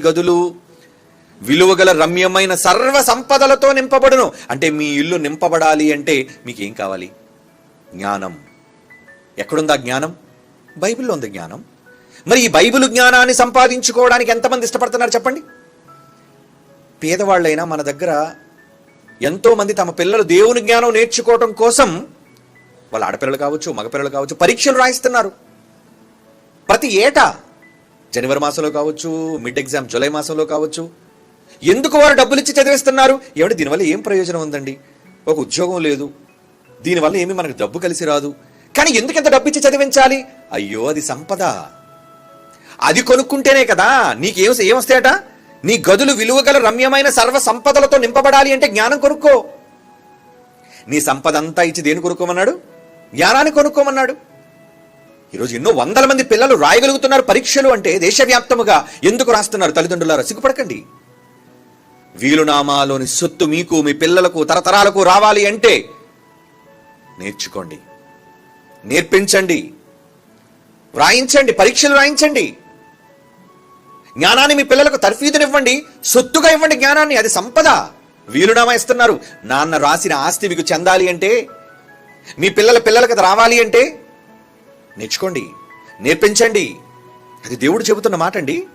గదులు విలువగల రమ్యమైన సర్వ సంపదలతో నింపబడును. అంటే మీ ఇల్లు నింపబడాలి అంటే మీకు ఏం కావాలి? జ్ఞానం. ఎక్కడుందా జ్ఞానం? బైబిల్లో ఉంది జ్ఞానం. మరి ఈ బైబిల్ జ్ఞానాన్ని సంపాదించుకోవడానికి ఎంతమంది ఇష్టపడుతున్నారు చెప్పండి? పేదవాళ్ళైనా మన దగ్గర ఎంతో మంది తమ పిల్లలు దేవుని జ్ఞానం నేర్చుకోవటం కోసం వాళ్ళ ఆడపిల్లలు కావచ్చు మగపిల్లలు కావచ్చు పరీక్షలు రాయిస్తున్నారు. ప్రతి ఏటా జనవరి మాసంలో కావచ్చు మిడ్ ఎగ్జామ్ జూలై మాసంలో కావచ్చు. ఎందుకు వారు డబ్బులు ఇచ్చి చదివిస్తున్నారు? ఏమంటే దీనివల్ల ఏం ప్రయోజనం ఉందండి? ఒక ఉద్యోగం లేదు. దీనివల్ల ఏమి మనకు డబ్బు కలిసి రాదు. కానీ ఎందుకు ఎంత డబ్బు ఇచ్చి చదివించాలి? అయ్యో అది సంపద. అది కొనుక్కుంటేనే కదా. నీకేం ఏమొస్తాయట నీ గదులు విలువగల రమ్యమైన సర్వ సంపదలతో నింపబడాలి అంటే జ్ఞానం కొనుక్కో. నీ సంపద అంతా ఇచ్చి దేని కొనుక్కోమన్నాడు? జ్ఞానాన్ని కొనుక్కోమన్నాడు. ఈరోజు ఎన్నో వందల మంది పిల్లలు రాయగలుగుతున్నారు పరీక్షలు అంటే దేశవ్యాప్తముగా. ఎందుకు రాస్తున్నారు తల్లిదండ్రులారా? సిగ్గుపడకండి. వీలునామాలోని సొత్తు మీకు మీ పిల్లలకు తరతరాలకు రావాలి అంటే నేర్చుకోండి. నేర్పించండి. వ్రాయించండి పరీక్షలు రాయించండి జ్ఞానాన్ని మీ పిల్లలకు తర్ఫీదునివ్వండి సొత్తుగా ఇవ్వండి జ్ఞానాన్ని అది సంపద. వీలునామా ఇస్తున్నారు. నాన్న రాసిన ఆస్తి మీకు చెందాలి అంటే మీ పిల్లల పిల్లలకు అది రావాలి అంటే నేర్చుకోండి. నేర్పించండి. అది దేవుడు చెబుతున్న మాట అండి